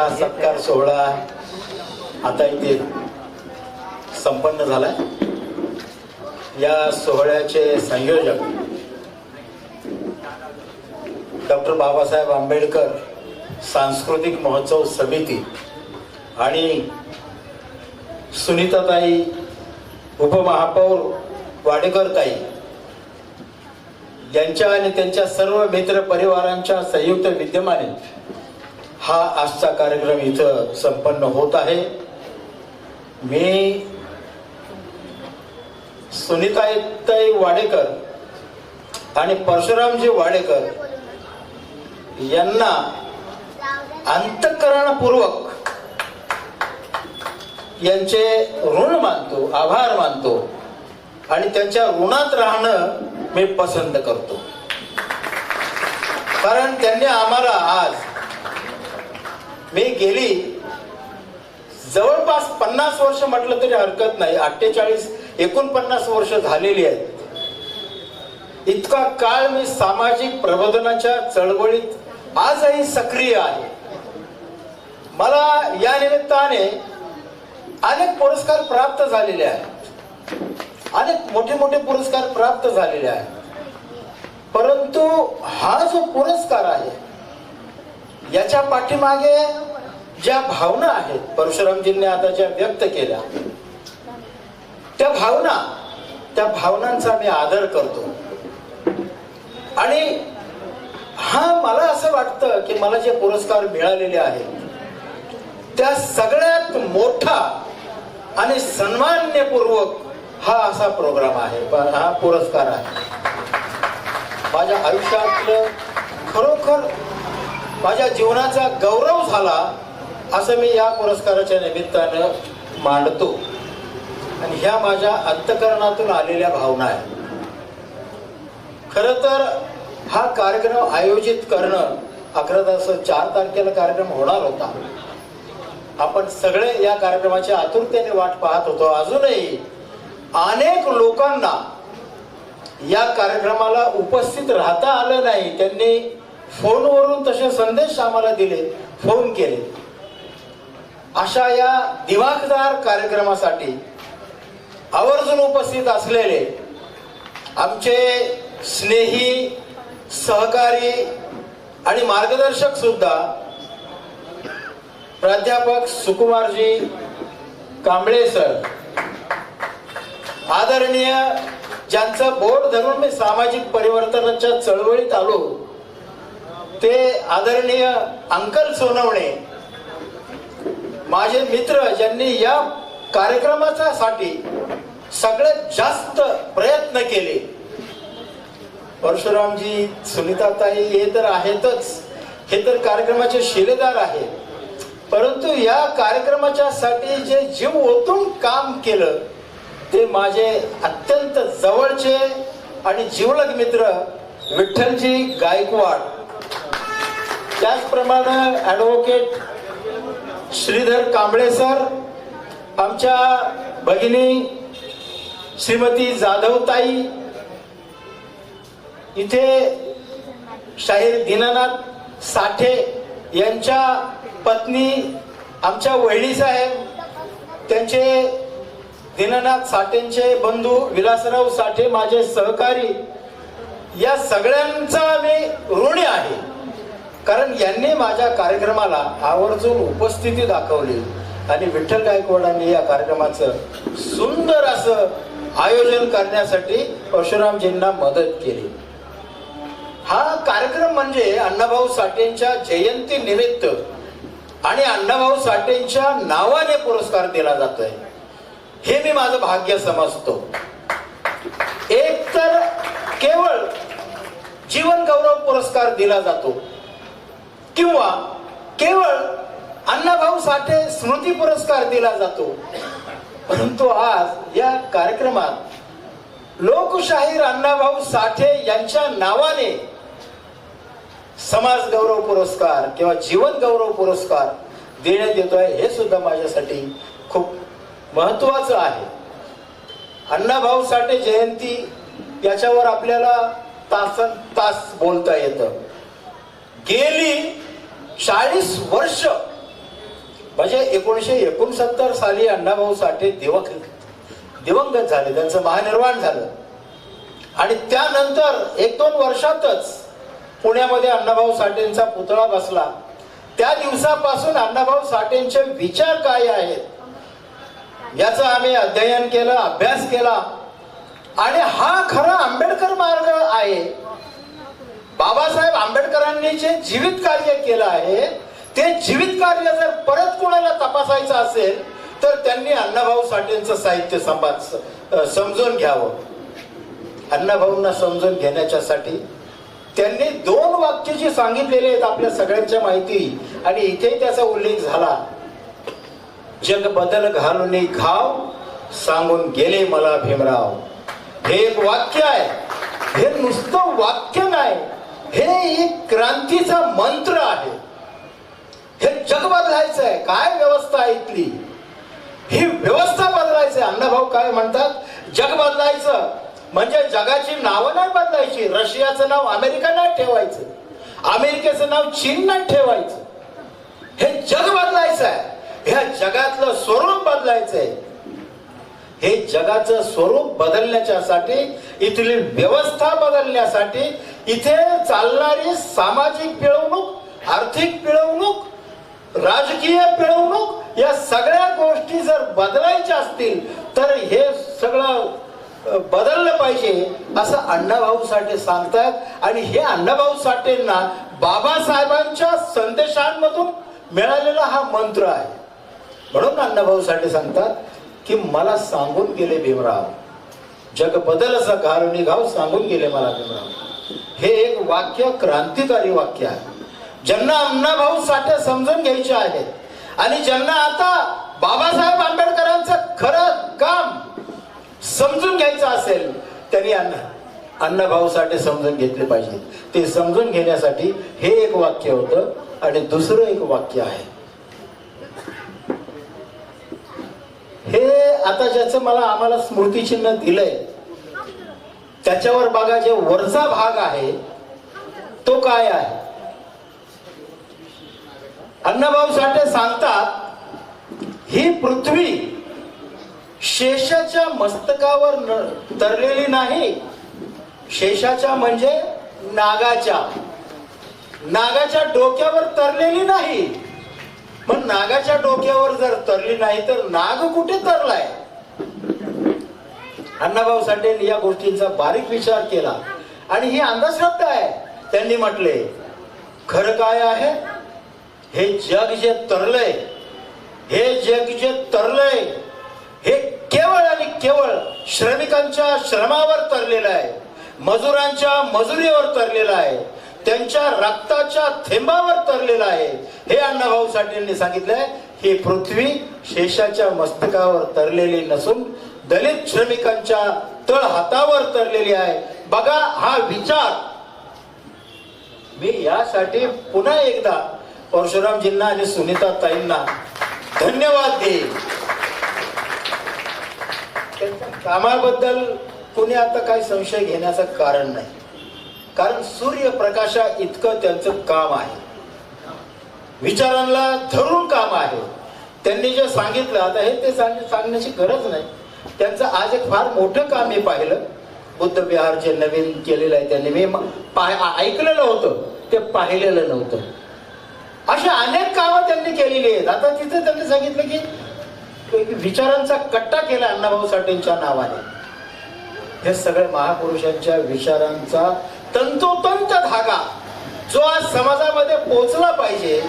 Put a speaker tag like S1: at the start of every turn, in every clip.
S1: हा सत्कार सोहळा आता इथे संपन्न झालाय. या सोहळ्याचे संयोजक डॉक्टर बाबासाहेब आंबेडकर सांस्कृतिक महोत्सव समिती आणि सुनीताताई उपमहापौर वाडेकरताई यांच्या आणि त्यांच्या सर्व मित्र परिवारांच्या संयुक्त विद्यमाने हा आजचा कार्यक्रम इथं संपन्न होत आहे. मी सुनीताई वाडेकर आणि परशुरामजी वाडेकर यांना अंतकरणपूर्वक यांचे ऋण मानतो आभार मानतो आणि त्यांच्या ऋणात राहणं मी पसंत करतो. कारण त्यांनी आम्हाला आज मी गेली जवळपास पन्नास वर्ष म्हटलं तरी हरकत नाही. अठ्ठेचाळीस एकोणपन्नास वर्ष झालेली आहेत इतका काळ मी सामाजिक प्रबोधनाच्या चळवळीत आजही सक्रिय आहे. मला या निमित्ताने अनेक पुरस्कार प्राप्त झालेले आहेत. अनेक मोठे मोठे पुरस्कार प्राप्त झालेले आहेत. परंतु हा जो पुरस्कार आहे याच्या पाठीमागे ज्या भावना आहेत परशुरामजींनी आता ज्या व्यक्त केल्या त्या भावना त्या भावनांचा मी आदर करतो. आणि हा मला असं वाटतं की मला जे पुरस्कार मिळालेले आहेत त्या सगळ्यात मोठा आणि सन्मान्यपूर्वक हा असा प्रोग्राम आहे हा पुरस्कार आहे. माझ्या आयुष्यातलं खरोखर माझ्या जीवनाचा गौरव झाला असं मी या पुरस्काराच्या निमित्तानं मांडतो. आणि ह्या माझ्या अंतकरणातून आलेल्या भावना आहेत. खर तर हा कार्यक्रम आयोजित करणं अकरा तास चार तारखेला कार्यक्रम होणार होता. आपण सगळे या कार्यक्रमाच्या आतुरतेने वाट पाहत होतो. अजूनही अनेक लोकांना या कार्यक्रमाला उपस्थित राहता आलं नाही. त्यांनी फोनवरून तसे संदेश आम्हाला दिले फोन केले. अशा या दिमागदार कार्यक्रमासाठी आवर्जून उपस्थित असलेले आमचे स्नेही सहकारी आणि मार्गदर्शक सुद्धा प्राध्यापक सुकुमारजी कांबळे सर आदरणीय ज्यांचं बोर्ड धरून मी सामाजिक परिवर्तनाच्या चळवळीत आलो ते आदरणीय अंकल सोनवणे माझे मित्र ज्यांनी या कार्यक्रमाच्या साठी सगळ्यात जास्त प्रयत्न केले. परशुरामजी सुनीताताई हे तर आहेतच. हे तर कार्यक्रमाचे शिलेदार आहेत. परंतु या कार्यक्रमाच्या साठी जे जीव ओतून काम केलं ते माझे अत्यंत जवळचे आणि जीवलग मित्र विठ्ठलजी गायकवाड. त्याचप्रमाणे ॲडव्होकेट श्रीधर कांबळे सर आमच्या भगिनी श्रीमती जाधवताई इथे शाहीर दीनानाथ साठे यांच्या पत्नी आमच्या वहिणी साहेब त्यांचे दीनानाथ साठेंचे बंधू विलासराव साठे माझे सहकारी या सगळ्यांचा मी ऋणी आहे. कारण यांनी माझ्या कार्यक्रमाला आवर्जून उपस्थिती दाखवली. आणि विठ्ठल गायकवाडांनी या कार्यक्रमाचं सुंदर असं आयोजन करण्यासाठी परशुरामजींना मदत केली. हा कार्यक्रम म्हणजे अण्णाभाऊ साठेंच्या जयंती निमित्त आणि अण्णाभाऊ साठेंच्या नावाने पुरस्कार दिला जातोय. हे मी माझं भाग्य समजतो. एक तर केवळ जीवन गौरव पुरस्कार दिला जातो. किंवा केवळ अण्णाभाऊ साठे स्मृती पुरस्कार दिला जातो. परंतु आज या कार्यक्रमात लोकशाहीर अण्णाभाऊ साठे यांच्या नावाने समाज गौरव पुरस्कार किंवा जीवन गौरव पुरस्कार देण्यात येतोय हे सुद्धा माझ्यासाठी खूप महत्वाचं आहे. अण्णाभाऊ साठे जयंती याच्यावर आपल्याला तास तास बोलता येतं. गेली चाळीस वर्ष म्हणजे एकोणीशे एकोणसत्तर साली अण्णाभाऊ साठे दिवक दिवंगत झाले त्यांचं महानिर्वाण झालं. आणि त्यानंतर एक दोन वर्षातच पुण्यामध्ये अण्णाभाऊ साठेंचा पुतळा बसला. त्या दिवसापासून अण्णाभाऊ साठेंचे विचार काय आहेत? याचं आम्ही अध्ययन केलं अभ्यास केला. आणि हा खरा आंबेडकर मार्ग आहे. बाबासाहेब आंबेडकरांनी जे जीवित कार्य केलं आहे ते जीवित कार्य जर परत कोणाला तपासायचं असेल तर त्यांनी अण्णाभाऊ साठेंचं साहित्य संपाद समजून घ्यावं. अण्णाभाऊंना समजून घेण्याच्यासाठी त्यांनी दोन वाक्य जे सांगितलेले आहेत आपल्या सगळ्यांच्या माहिती आणि इथे त्याचा उल्लेख झाला. जग बदल घालून घाव सांगून गेले मला भीमराव. हे एक वाक्य आहे. हे नुसतं वाक्य नाही. हे एक क्रांतीचा मंत्र आहे. हे जग बदलायचं आहे काय व्यवस्था आहे इथली? ही व्यवस्था बदलायची अण्णाभाऊ काय म्हणतात? जग बदलायचं. म्हणजे जगाची नावं नाही बदलायची. रशियाचं नाव अमेरिका नाही ठेवायचं. अमेरिकेचं नाव चीन नाही ठेवायचं. हे जग बदलायचं आहे ह्या जगातलं स्वरूप बदलायचं आहे हे जगाचं स्वरूप बदलण्याच्यासाठी इथली व्यवस्था बदलण्यासाठी इथे चालणारी सामाजिक पिळवणूक आर्थिक पिळवणूक राजकीय पिळवणूक या सगळ्या गोष्टी जर बदलायच्या असतील तर हे सगळं बदललं पाहिजे असं अण्णाभाऊ साठे सांगतात. आणि हे अण्णाभाऊ साठेंना बाबासाहेबांच्या संदेशांमधून मिळालेला हा मंत्र आहे. म्हणून अण्णाभाऊ साठे सांगतात की मला सांगून गेले भीमराव. जग बदल असं घालून सांगून गेले मला भीमराव. हे एक वाक्य क्रांतिकारी वाक्य आहे. ज्यांना अण्णाभाऊ साठे समजून घ्यायचे आहेत. आणि ज्यांना आता बाबासाहेब आंबेडकरांचं खरं काम समजून घ्यायचं असेल त्यांनी अण्णा अण्णाभाऊ साठे समजून घेतले पाहिजे. ते समजून घेण्यासाठी हे एक वाक्य होतं आणि दुसरं एक वाक्य आहे. हे आता ज्याचं मला आम्हाला स्मृतिचिन्ह दिलंय त्याच्यावर बघा जे वरचा भाग आहे तो काय आहे? अण्णाभाऊ साठे सांगतात ही पृथ्वी शेषाच्या मस्तकावर न- तरलेली नाही. शेषाच्या म्हणजे नागाच्या. नागाच्या डोक्यावर तरलेली नाही. पण नागाच्या डोक्यावर जर तरली नाही तर नाग कुठे तरलाय? अण्णाभाऊ साठेंनी या गोष्टींचा बारीक विचार केला. आणि ही अंधश्रद्धा आहे. त्यांनी म्हटले खरं काय आहे? हे जग जे तरलंय हे जग जे तरलंय हे केवळ आणि केवळ श्रमिकांच्या श्रमावर तरलेलं आहे मजुरांच्या मजुरीवर तरलेलं आहे त्यांच्या रक्ताच्या थेंबावर तरलेलं आहे. हे अण्णाभाऊ साठेंनी सांगितलंय. ही पृथ्वी शेषाच्या मस्तकावर तरलेली नसून दलित श्रमिकांच्या तळ हातावर तरलेली आहे. बघा हा विचार. मी यासाठी पुन्हा एकदा परशुरामजींना आणि सुनीता ताईंना धन्यवाद देईल त्यांच्या कामाबद्दल कुणी आता काही संशय घेण्याचं कारण नाही. कारण सूर्यप्रकाशा इतकं त्यांचं काम आहे. विचारांना धरून काम आहे. त्यांनी जे सांगितलं आता हे ते सांग- सांगण्याची गरज नाही. त्यांचं आज एक फार मोठं काम मी पाहिलं. बुद्ध विहार जे नवीन केलेलं आहे त्यांनी मी पाह- ऐकलेलं होतं. ते पाहिलेलं नव्हतं. अशी अनेक कामं त्यांनी केलेली आहेत. आता तिथे त्यांनी सांगितलं की विचारांचा कट्टा केला अण्णाभाऊ साठेंच्या नावाने. हे सगळे महापुरुषांच्या विचारांचा तंतोतंत धागा जो आज समाजामध्ये पोचला पाहिजे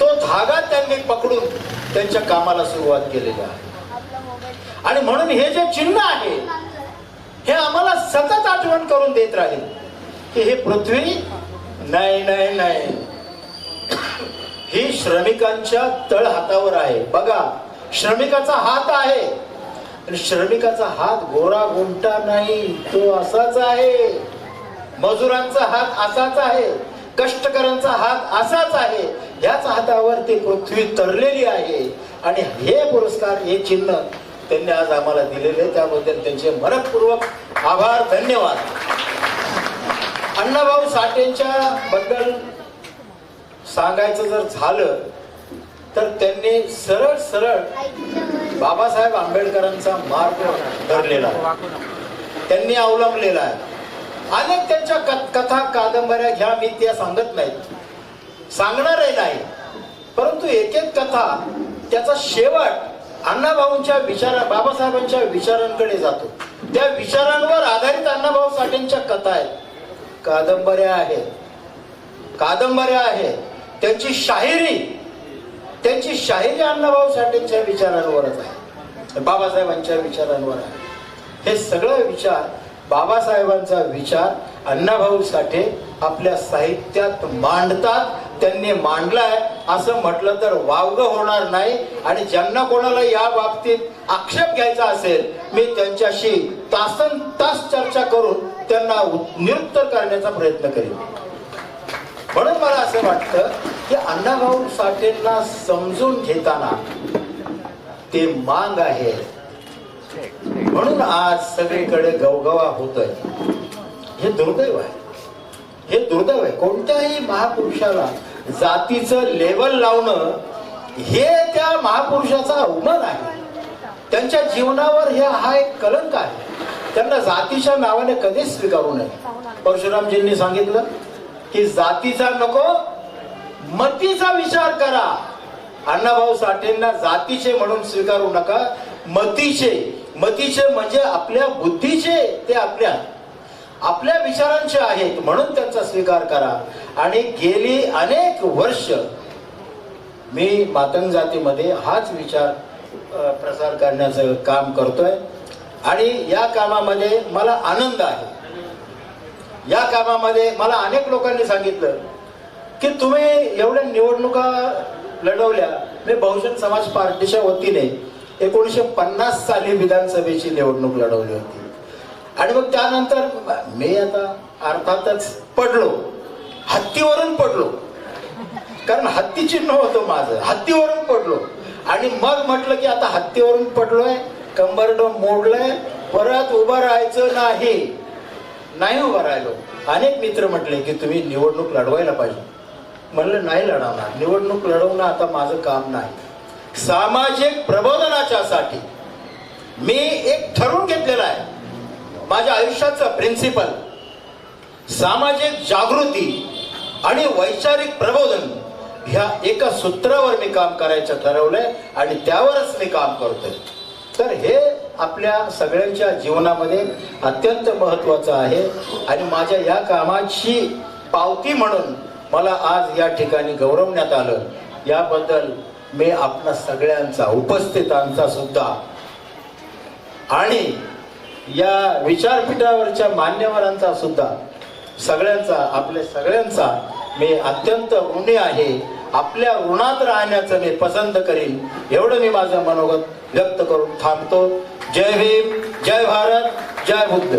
S1: तो धागा त्यांनी पकडून त्यांच्या कामाला सुरुवात केलेली आहे. आणि म्हणून हे जे चिन्ह आहे हे आम्हाला सतत आठवण करून देत राहील की हे पृथ्वी नाही नाही नाही. ही श्रमिकांच्या तळ हातावर आहे. बघा श्रमिकाचा हात आहे आणि श्रमिकाचा हात गोरा गुंटा नाही तो असाच आहे. मजुरांचा हात असाच आहे. कष्टकऱ्यांचा हात असाच आहे. याच हातावर ती पृथ्वी तरलेली आहे. आणि हे पुरस्कार हे चिन्ह त्यांनी आज आम्हाला दिलेले त्याबद्दल त्यांचे मनपूर्वक आभार धन्यवाद. अण्णाभाऊ साठेंच्या बद्दल सांगायचं जर झालं तर त्यांनी सरळ सरळ बाबासाहेब आंबेडकरांचा मार्ग धरलेला त्यांनी अवलंबलेला आहे. अनेक त्यांच्या कथा कादंबऱ्या घ्या मी त्या सांगत नाहीत. सांगणारही नाही. परंतु एक एक कथा त्याचा शेवट अण्णाभाऊंच्या विचारा बाबासाहेबांच्या विचारांकडे जातो. त्या विचारांवर आधारित अण्णाभाऊ साठेंच्या कथा आहेत. कादंबऱ्या आहेत. कादंबऱ्या आहेत. त्यांची शाहिरी त्यांची शाहिरी अण्णाभाऊ साठेंच्या विचारांवरच आहे. बाबासाहेबांच्या विचारांवर आहे. हे सगळं विचार बाबासाहेबांचा विचार अण्णाभाऊ साठे आपल्या साहित्यात मांडतात. त्यांनी मांडलाय. असं म्हटलं तर वावगं होणार नाही. आणि ज्यांना कोणाला या बाबतीत आक्षेप घ्यायचा असेल मी त्यांच्याशी तासन तास चर्चा करून त्यांना निरुत्तर करण्याचा प्रयत्न करेन. म्हणून मला असं वाटतं की अण्णाभाऊ साठेंना समजून घेताना ते मांग आहे. म्हणून आज सगळीकडे गवगवा होतोय. हे दुर्दैव आहे. हे दुर्दैव आहे. कोणत्याही महापुरुषाला जातीचं लेवल लावणं हे त्या महापुरुषाचा अवमान आहे. त्यांच्या जीवनावर हे हा एक कलंक आहे. त्यांना जातीच्या नावाने कधीच स्वीकारू नये. परशुरामजींनी सांगितलं की जातीचा नको मतीचा विचार करा. अण्णाभाऊ साठेंना जातीचे म्हणून स्वीकारू नका मतीचे. मतीचे म्हणजे आपल्या बुद्धीचे ते आपल्या आपल्या विचारांचे आहेत म्हणून त्यांचा स्वीकार करा. आणि गेली अनेक वर्ष मी मातंग जातीमध्ये हाच विचार प्रसार करण्याचं काम करतोय. आणि या कामामध्ये मला आनंद आहे. या कामामध्ये मला अनेक लोकांनी सांगितलं की तुम्ही एवढ्या निवडणुका लढवल्या. मी बहुजन समाज पार्टीच्या वतीने एकोणीसशे पन्नास साली विधानसभेची निवडणूक लढवली होती. आणि मग त्यानंतर मी आता अर्थातच पडलो. हत्तीवरून पडलो. कारण हत्ती चिन्ह होतं माझं. हत्तीवरून पडलो. आणि मग म्हटलं की आता हत्तीवरून पडलोय कंबरड मोडलंय परत उभं राहायचं नाही. नाही उभं राहिलो. अनेक मित्र म्हटले की तुम्ही निवडणूक लढवायला पाहिजे. म्हणलं नाही लढवणार. निवडणूक लढवणं आता माझं काम नाही. सामाजिक प्रबोधनाच्या साठी. मी एक ठरवून घेतलेला आहे. माझ्या आयुष्याचा प्रिन्सिपल सामाजिक जागृती आणि वैचारिक प्रबोधन ह्या एका सूत्रावर मी काम करायचं ठरवलंय आणि त्यावरच मी काम करतोय. तर हे आपल्या सगळ्यांच्या जीवनामध्ये अत्यंत महत्वाचं आहे आणि माझ्या या कामाची पावती म्हणून मला आज या ठिकाणी गौरवण्यात आलं. याबद्दल मी आपला सगळ्यांचा उपस्थितांचा सुद्धा. आणि या विचारपीठावरच्या मान्यवरांचा सुद्धा सगळ्यांचा आपल्या सगळ्यांचा मी अत्यंत ऋणी आहे. आपल्या ऋणात राहण्याचं मी पसंत करीन एवढं मी माझं मनोगत व्यक्त करून थांबतो. जय भीम जय भारत जय बुद्ध.